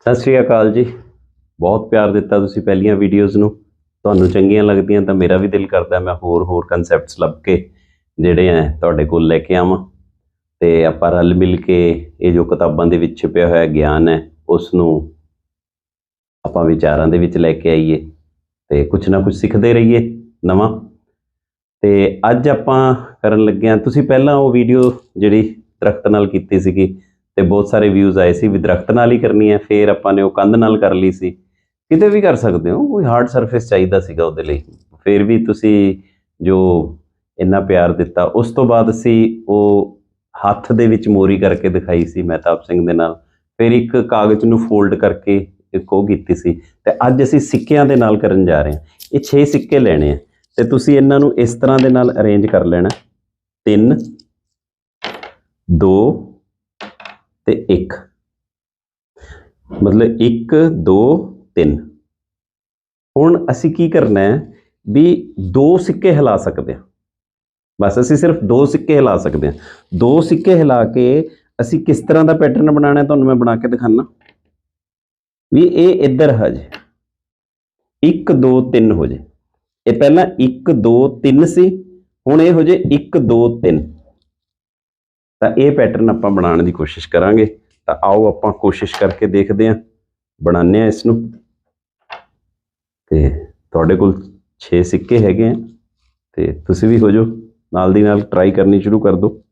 ਸਤਿ ਸ਼੍ਰੀ ਅਕਾਲ ਜੀ। ਬਹੁਤ ਪਿਆਰ ਦਿੱਤਾ ਤੁਸੀਂ ਪਹਿਲੀਆਂ ਵੀਡੀਓਜ਼ ਨੂੰ। ਤੁਹਾਨੂੰ ਚੰਗੀਆਂ ਲੱਗਦੀਆਂ ਤਾਂ ਮੇਰਾ ਵੀ ਦਿਲ ਕਰਦਾ ਮੈਂ ਹੋਰ ਹੋਰ ਕਨਸੈਪਟਸ ਲੱਭ ਕੇ ਜਿਹੜੇ ਆ ਤੁਹਾਡੇ ਕੋਲ ਲੈ ਕੇ ਆਵਾਂ। ਤੇ ਆਪਾਂ ਰਲ ਮਿਲ ਕੇ ਇਹ ਜੋ ਕਿਤਾਬਾਂ ਦੇ ਵਿੱਚ ਛਿਪਿਆ ਹੋਇਆ ਗਿਆਨ ਹੈ ਉਸ ਨੂੰ ਆਪਾਂ ਵਿਚਾਰਾਂ ਦੇ ਵਿੱਚ ਲੈ ਕੇ ਆਈਏ ਤੇ ਕੁਝ ਨਾ ਕੁਝ ਸਿੱਖਦੇ ਰਹੀਏ ਨਵਾਂ। ਤੇ ਅੱਜ ਆਪਾਂ ਕਰਨ ਲੱਗੇ ਹਾਂ ਤੁਸੀਂ ਪਹਿਲਾਂ ਉਹ ਵੀਡੀਓ ਜਿਹੜੀ ਦਰਖਤ ਨਾਲ ਕੀਤੀ ਸੀਗੀ ਤੇ ਬਹੁਤ ਸਾਰੇ ਵਿਊਜ਼ ਆਏ ਸੀ ਵੀ ਦਰਖਤ ਨਾਲ ਹੀ ਕਰਨੀ ਹੈ, ਫਿਰ ਆਪਾਂ ਨੇ ਉਹ ਕੰਧ ਨਾਲ ਕਰ ਲਈ ਸੀ। ਕਿਤੇ ਵੀ ਕਰ ਸਕਦੇ ਹੋ, ਕੋਈ ਹਾਰਡ ਸਰਫੇਸ ਚਾਹੀਦਾ ਸੀਗਾ ਉਹਦੇ ਲਈ। ਫਿਰ ਵੀ ਤੁਸੀਂ ਜੋ ਇੰਨਾ ਪਿਆਰ ਦਿੱਤਾ, ਉਸ ਤੋਂ ਬਾਅਦ ਅਸੀਂ ਉਹ ਹੱਥ ਦੇ ਵਿੱਚ ਮੋਰੀ ਕਰਕੇ ਦਿਖਾਈ ਸੀ ਮਹਿਤਾਬ ਸਿੰਘ ਦੇ ਨਾਲ। ਫਿਰ ਇੱਕ ਕਾਗਜ਼ ਨੂੰ ਫੋਲਡ ਕਰਕੇ ਇੱਕ ਉਹ ਕੀਤੀ ਸੀ। ਤੇ ਅੱਜ ਅਸੀਂ ਸਿੱਕਿਆਂ ਦੇ ਨਾਲ ਕਰਨ ਜਾ ਰਹੇ ਹਾਂ। ਇਹ 6 ਸਿੱਕੇ ਲੈਣੇ ਆ। ਤੇ ਤੁਸੀਂ ਇਹਨਾਂ ਨੂੰ ਇਸ ਤਰ੍ਹਾਂ ਦੇ ਨਾਲ ਅਰੇਂਜ ਕਰ ਲੈਣਾ। 3 2 ਤੇ 1 ਮਤਲਬ 1 2 3 ਹੁਣ ਅਸੀਂ ਕੀ ਕਰਨਾ ਹੈ ਵੀ ਦੋ ਸਿੱਕੇ ਹਿਲਾ ਸਕਦੇ ਹਾਂ। ਬਸ ਅਸੀਂ ਸਿਰਫ ਦੋ ਸਿੱਕੇ ਹਿਲਾ ਸਕਦੇ ਹਾਂ। ਦੋ ਸਿੱਕੇ ਹਿਲਾ ਕੇ ਅਸੀਂ ਕਿਸ ਤਰ੍ਹਾਂ ਦਾ ਪੈਟਰਨ ਬਣਾਉਣਾ ਹੈ ਤੁਹਾਨੂੰ ਮੈਂ ਬਣਾ ਕੇ ਦਿਖਾਣਾ ਵੀ ਇਹ ਇੱਧਰ ਹਜੇ ਜੀ। 1 2 3 ਹੋ ਜੇ। ਇਹ ਪਹਿਲਾਂ 1 2 3 ਸੀ। ਹੁਣ ਇਹ ਹੋ ਜੇ 1 2 3 ਤਾਂ ਇਹ ਪੈਟਰਨ ਆਪਾਂ ਬਣਾਉਣ ਦੀ ਕੋਸ਼ਿਸ਼ ਕਰਾਂਗੇ। ਤਾਂ ਆਓ ਆਪਾਂ ਕੋਸ਼ਿਸ਼ ਕਰਕੇ ਦੇਖਦੇ ਹਾਂ। ਬਣਾਉਂਦੇ ਹਾਂ ਇਸ ਨੂੰ ਤੇ ਤੁਹਾਡੇ ਕੋਲ 6 ਸਿੱਕੇ ਹੈਗੇ ਆ। ਤੇ ਤੁਸੀਂ ਵੀ ਹੋ ਜਾਓ। ਨਾਲ ਦੀ ਨਾਲ ਟਰਾਈ ਕਰਨੀ ਸ਼ੁਰੂ ਕਰ ਦਿਓ।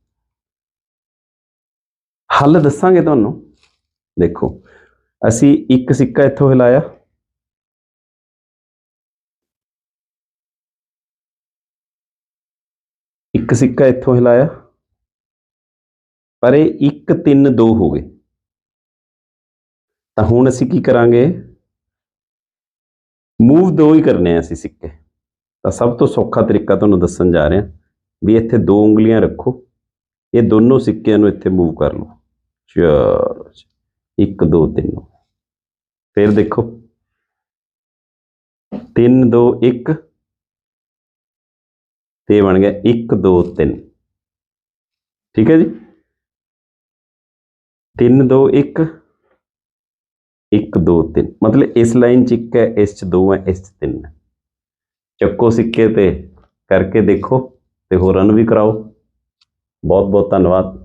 ਹੱਲ ਦੱਸਾਂਗੇ ਤੁਹਾਨੂੰ। ਦੇਖੋ, ਅਸੀਂ ਇੱਕ ਸਿੱਕਾ ਇੱਥੋਂ ਹਿਲਾਇਆ। ਇੱਕ ਸਿੱਕਾ ਇੱਥੋਂ ਹਿਲਾਇਆ। ਪਰ ਇਹ 1 3 2 ਹੋ ਗਏ। ਤਾਂ ਹੁਣ ਅਸੀਂ ਕੀ ਕਰਾਂਗੇ? ਮੂਵ ਦੋ ਹੀ ਕਰਨੇ ਆ ਅਸੀਂ ਸਿੱਕੇ। ਤਾਂ ਸਭ ਤੋਂ ਸੌਖਾ ਤਰੀਕਾ ਤੁਹਾਨੂੰ ਦੱਸਣ ਜਾ ਰਿਹਾ ਵੀ ਇੱਥੇ ਦੋ ਉਂਗਲੀਆਂ ਰੱਖੋ। ਇਹ ਦੋਨੋਂ ਸਿੱਕਿਆਂ ਨੂੰ ਇੱਥੇ ਮੂਵ ਕਰ ਲਓ। ਚਲੋ 1 2 3 ਫਿਰ ਦੇਖੋ। 3 2 1 ਤੇ ਬਣ ਗਿਆ 1 2 3 ਠੀਕ ਹੈ ਜੀ? 3 2 1 1 2 3 ਮਤਲਬ ਇਸ ਲਾਈਨ 'ਚ ਇੱਕ ਹੈ, ਇਸ 'ਚ ਦੋ ਹੈ, ਇਸ 'ਚ ਤਿੰਨ ਹੈ। ਚੱਕੋ ਸਿੱਕੇ ਤੇ ਕਰਕੇ ਦੇਖੋ ਤੇ ਹੋਰਾਂ ਨੂੰ ਵੀ ਕਰਾਓ। ਬਹੁਤ ਬਹੁਤ ਧੰਨਵਾਦ।